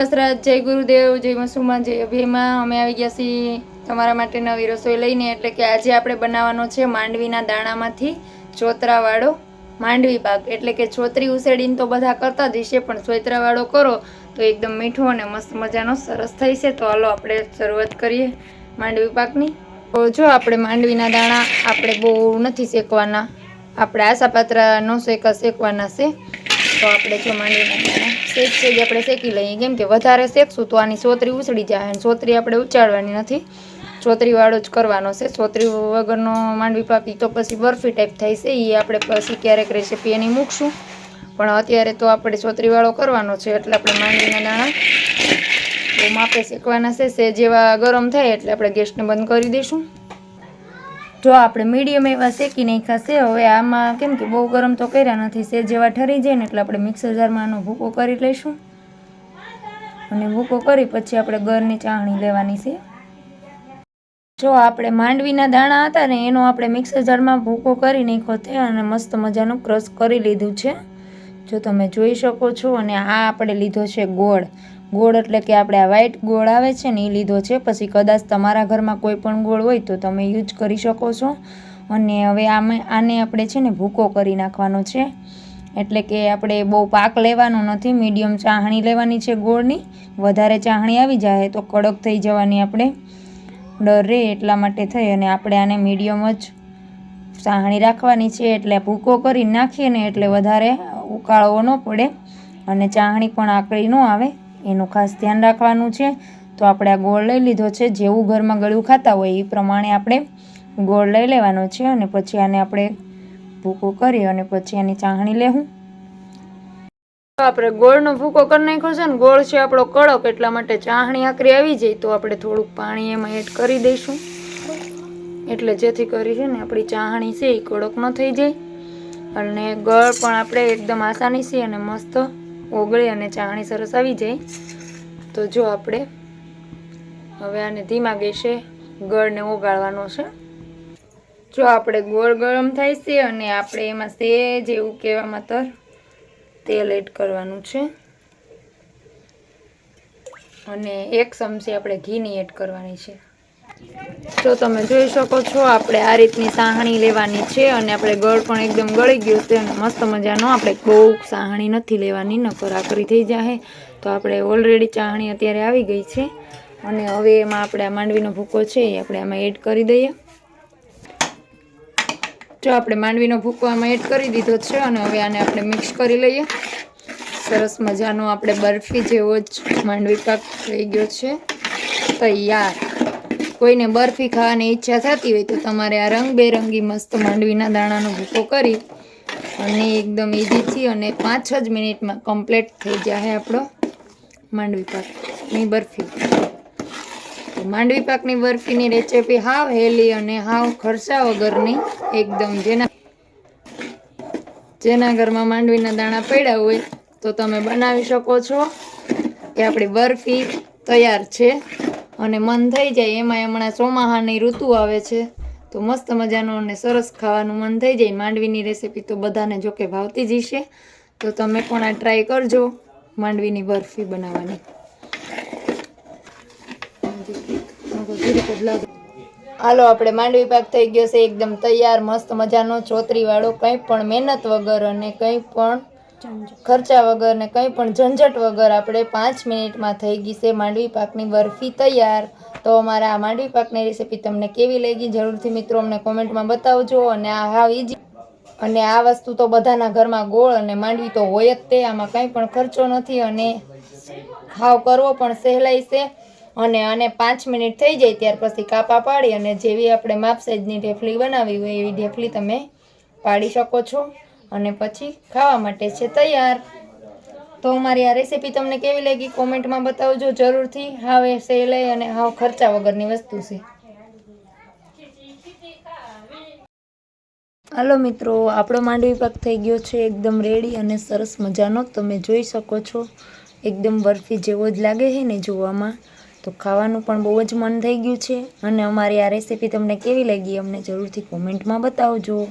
દસરાજ જય ગુરુદેવ, જય મસુમા જય અભયમાં અમે આવી ગયા છીએ તમારા માટે નવી રસોઈ લઈને, એટલે કે આજે આપણે બનાવવાનો છે માંડવીના દાણામાંથી ચોતરાવાળો માંડવી પાક. એટલે કે છોતરી ઉસેડીને તો બધા કરતા જ હશે, પણ ચોતરાવાળો કરો તો એકદમ મીઠો અને મસ્ત મજાનો સરસ થઈ છે. તો હાલો આપણે શરૂઆત કરીએ માંડવી પાકની. તો જો આપણે માંડવીના દાણા આપણે બહુ નથી શેકવાના. આપણે આશાપાત્રા નો શેકા શેકવાના છે. તો આપણે જો માંડવીના દાણા શેક આપણે શેકી લઈએ. કેમ કે વધારે શેકશું તો આની સોતરી ઉછળી જાય અને સોતરી આપણે ઉચાડવાની નથી. ચોતરીવાળો જ કરવાનો છે. ચોતરી વગરનો માંડવી પાકી તો પછી બરફી ટાઈપ થાય છે. એ આપણે પછી ક્યારેક રેસીપી એની મૂકશું. પણ અત્યારે તો આપણે ચોતરીવાળો કરવાનો છે. એટલે આપણે માંડવીના દાણા બહુ માપે શેકવાના છે. જેવા ગરમ થાય એટલે આપણે ગેસને બંધ કરી દઈશું. જો આપણે મીડિયમ એવા શેકી નાખ્યા છે, હવે આમાં કેમ કે બહુ ગરમ તો કર્યા નથી સે જેવા ઠરી જાય ને એટલે આપણે મિક્સર જારમાં આનો ભૂકો કરી લઈશું. અને ભૂકો કરી પછી આપણે ગરની ચાહણી લેવાની છે. જો આપણે માંડવીના દાણા હતા ને, એનો આપણે મિક્સર જારમાં ભૂકો કરી નાખ્યો છે અને મસ્ત મજાનું ક્રશ કરી લીધું છે. જો તમે જોઈ શકો છો અને આ આપણે લીધો છે ગોળ. ગોળ એટલે કે આપણે આ વ્હાઇટ ગોળ આવે છે ને એ લીધો છે. પછી કદાચ તમારા ઘરમાં કોઈ પણ ગોળ હોય તો તમે યુઝ કરી શકો છો. અને હવે આમે આને આપણે છે ને ભૂકો કરી નાખવાનો છે. એટલે કે આપણે બહુ પાક લેવાનો નથી. મીડિયમ ચાહણી લેવાની છે ગોળની. વધારે ચાહણી આવી જાય તો કડક થઈ જવાની આપણે. ડર રહે એટલા માટે થઈ અને આપણે આને મીડિયમ જ ચાહણી રાખવાની છે. એટલે ભૂકો કરી નાખીએ ને એટલે વધારે ઉકાળવો ન પડે અને ચાહણી પણ આકળી ન આવે, એનું ખાસ ધ્યાન રાખવાનું છે. તો આપણે આ ગોળ લઈ લીધો છે, જેવું ઘરમાં ગળ્યું ખાતા હોય એ પ્રમાણે આપણે ગોળ લઈ લેવાનો છે અને પછી આને આપણે ભૂકો કરી અને પછી આની ચાહણી લેવું આપણે ગોળનો ભૂકો કરી નાખ્યો છે ને, ગોળ છે આપણો કડક, એટલા માટે ચાહણી આકરી આવી જાય તો આપણે થોડુંક પાણી એમાં એડ કરી દઈશું. એટલે જેથી કરી છે ને આપણી ચાહણી છે એ કડક ન થઈ જાય. અને ગળ પણ આપણે એકદમ આસાનીથી અને મસ્ત ઓગળી અને ચાહણી સરસ આવી જાય. તો જો આપણે હવે આને ધીમા ગેસે ગળને ઓગાળવાનો છે. જો આપણે ગોળ ગરમ થાય છે અને આપણે એમાં સેજ એવું કહેવામાં તર તેલ એડ કરવાનું છે. અને એક ચમચી આપણે ઘીની એડ કરવાની છે. તો તમે જોઈ શકો છો, આપણે આ રીતની સાહણી લેવાની છે અને આપણે ગળ પણ એકદમ ગળી ગયું છે અને મસ્ત મજાનો આપણે બહુ સાહણી નથી લેવાની, નકર આકરી થઈ જાહે. તો આપણે ઓલરેડી ચાહણી અત્યારે આવી ગઈ છે અને હવે એમાં આપણે આ માંડવીનો ભૂકો છે એ આપણે આમાં એડ કરી દઈએ. જો આપણે માંડવીનો ભૂકો આમાં એડ કરી દીધો છે અને હવે આને આપણે મિક્સ કરી લઈએ. સરસ મજાનો આપણે બરફી જેવો જ માંડવી પાક થઈ ગયો છે. તૈયાર. કોઈને બરફી ખાવાની ઈચ્છા થતી હોય તો તમારે આ રંગબેરંગી મસ્ત માંડવીના દાણાનો ભૂકો કરી અને એકદમ ઇઝીથી અને પાંચ જ મિનિટમાં કમ્પ્લીટ થઈ જાય આપણો માંડવી પાકની બરફી. માંડવી પાકની બરફીની રેસીપી હાવ હેલી અને હાવ ખર્ચા વગરની એકદમ જેના જેના ઘરમાં માંડવીના દાણા પડ્યા હોય તો તમે બનાવી શકો છો. કે આપણી બરફી તૈયાર છે. અને મન થઈ જાય એમાં હમણાં ચોમાહાની ઋતુ આવે છે. તો મસ્ત મજાનું અને સરસ ખાવાનું મન થઈ જાય માંડવીની રેસીપી તો બધાને જોકે ભાવતી જ હશે. તો તમે પણ આ ટ્રાય કરજો માંડવીની બરફી બનાવવાની. હાલો, આપણે માંડવી પાક થઈ ગયો છે, એકદમ તૈયાર, મસ્ત મજાનો ચોતરીવાળો. કંઈ પણ મહેનત વગર અને કંઈ પણ ખર્ચા વગર ને કંઈ પણ ઝંઝટ વગર આપણે પાંચ મિનિટમાં થઈ ગઈ છે માંડવી પાકની બરફી તૈયાર. તો અમારા આ માંડવી પાકની રેસીપી તમને કેવી લાગી જરૂરથી મિત્રો અમને કોમેન્ટમાં બતાવજો અને આ હાવ ઈજી અને આ વસ્તુ તો બધાના ઘરમાં ગોળ અને માંડવી તો હોય જ તે, આમાં કંઈ પણ ખર્ચો નથી અને ખાવ કરવો પણ સહેલાઈ છે. અને આને પાંચ મિનિટ થઈ જાય ત્યાર પછી કાપા પાડી અને જેવી આપણે માપ સાઈઝની ઢેફલી બનાવી હોય એવી ઢેફલી તમે પાડી શકો છો. અને પછી ખાવા માટે છે તૈયાર. તો અમારી આ રેસીપી તમને કેવી લાગી કોમેન્ટમાં બતાવજો જરૂરથી. હાવ એ સહેલાઈ અને હાવ ખર્ચા વગરની વસ્તુ છે. હાલો મિત્રો, આપણો માંડવી પાક થઈ ગયો છે, એકદમ રેડી અને સરસ મજાનો. તમે જોઈ શકો છો, એકદમ બરફી જેવો જ લાગે છે ને જોવામાં. તો ખાવાનું પણ બહુ જ મન થઈ ગયું છે. અને અમારી આ રેસીપી તમને કેવી લાગી અમને જરૂરથી કોમેન્ટમાં બતાવજો.